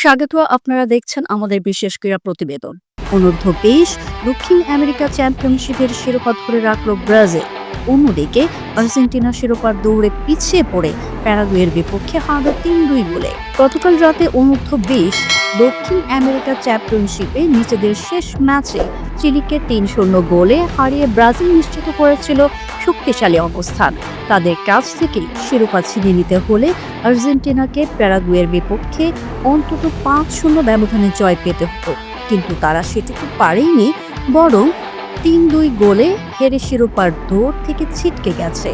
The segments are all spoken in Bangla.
স্বাগত, আপনারা দেখছেন আমাদের বিশেষ ক্রীড়া প্রতিবেদন। অনূর্ধ্ব বিশ, দক্ষিণ আমেরিকা চ্যাম্পিয়নশিপের শিরোপা ধরে রাখল ব্রাজিল। অন্যদিকে, আর্জেন্টিনা শিরোপার দৌড়ে পিছিয়ে পড়ে প্যারাগুয়ের বিপক্ষে হারল তিন দুই গোলে। গতকাল রাতে অনূর্ধ্ব বিশ, দক্ষিণ আমেরিকা চ্যাম্পিয়নশিপে নিজেদের শেষ ম্যাচে চিলিকে তিন শূন্য গোলে হারিয়ে ব্রাজিল নিশ্চিত করেছিল শক্তিশালী অবস্থান। তাদের কাছ থেকে শিরোপা ছিনিয়ে নিতে হলে আর্জেন্টিনাকে প্যারাগুয়ের বিপক্ষে অন্তত পাঁচ শূন্য ব্যবধানে জয় পেতে হতো। কিন্তু তারা সেটুকু পারেনি বরং তিন দুই গোলে হেরে শিরোপার দৌড় থেকে ছিটকে গেছে।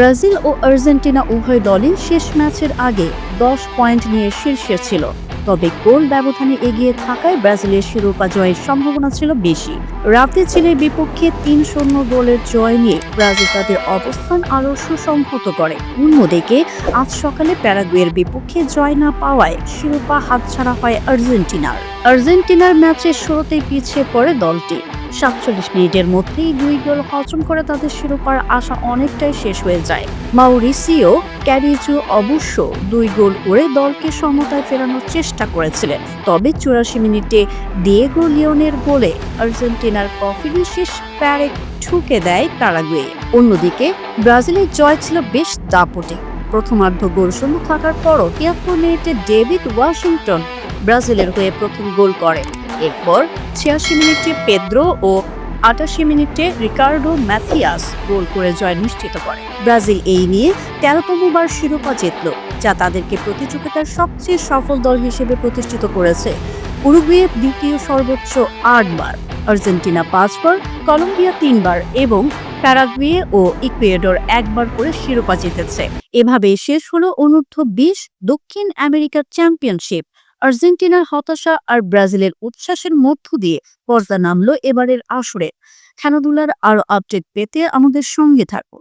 ব্রাজিল ও আর্জেন্টিনা উভয় দলই শেষ ম্যাচের আগে দশ পয়েন্ট নিয়ে শীর্ষে ছিল। তবে গোল ব্যবধানে এগিয়ে থাকায় ব্রাজিলের শিরোপা জয়ের সম্ভাবনা ছিল বেশি। রাতে চিলের বিপক্ষে তিন শূন্য গোলের জয় নিয়ে ব্রাজিল তাদের অবস্থান আরও সুসংহত করে। অন্যদিকে, আজ সকালে প্যারাগুয়ের বিপক্ষে জয় না পাওয়ায় শিরোপা হাতছাড়া হয় আর্জেন্টিনার। আর্জেন্টিনার ম্যাচের শুরুতেই পিছিয়ে পড়ে দলটি। সাতচল্লিশ মিনিটের মধ্যেই দুই গোল হজম করে তাদের শিরোপার আশা অনেকটাই শেষ হয়ে যায়। মাউরিসিও ক্যারিজো অবশ্য দুই গোল করে দলকে সমতায় ফেরানোর চেষ্টা করেছিলেন। তবে চুরাশি মিনিটে ডিয়েগো লিওনের গোলে আর্জেন্টিনার কফিলি শেষ প্যারে ঠুকে দেয় প্যারাগুয়ে অন্যদিকে ব্রাজিলের জয় ছিল বেশ দাপটে। প্রথমার্ধ গোল শূন্য থাকার পরও তিয়াত্তর মিনিটে ডেভিড ওয়াশিংটন ব্রাজিলের হয়ে প্রথম গোল করে। এরপর ছিয়াশি মিনিটে পেদ্রো ও আটাশি মিনিটে রিকার্ডো ম্যাথিয়াস গোল করে জয় নিশ্চিত করে। ব্রাজিল এই নিয়ে তেরোতমবার শিরোপা জিতল, যা তাদেরকে প্রতিযোগিতার সবচেয়ে সফল দল হিসেবে প্রতিষ্ঠিত করেছে। উরুগুয়ে দ্বিতীয় সর্বোচ্চ আটবার আর্জেন্টিনা পাঁচবার কলম্বিয়া তিনবার এবং প্যারাগুয়ে ও ইকুয়েডর একবার করে শিরোপা জিতেছে। এভাবে শেষ হলো অনূর্ধ্ব বিশ দক্ষিণ আমেরিকার চ্যাম্পিয়নশিপ। আর্জেন্টিনার হতাশা আর ব্রাজিলের উচ্ছ্বাসের মধ্য দিয়ে পর্দা নামলো এবারের আসরে। খেলাধুলার আরও আপডেট পেতে আমাদের সঙ্গে থাকুন।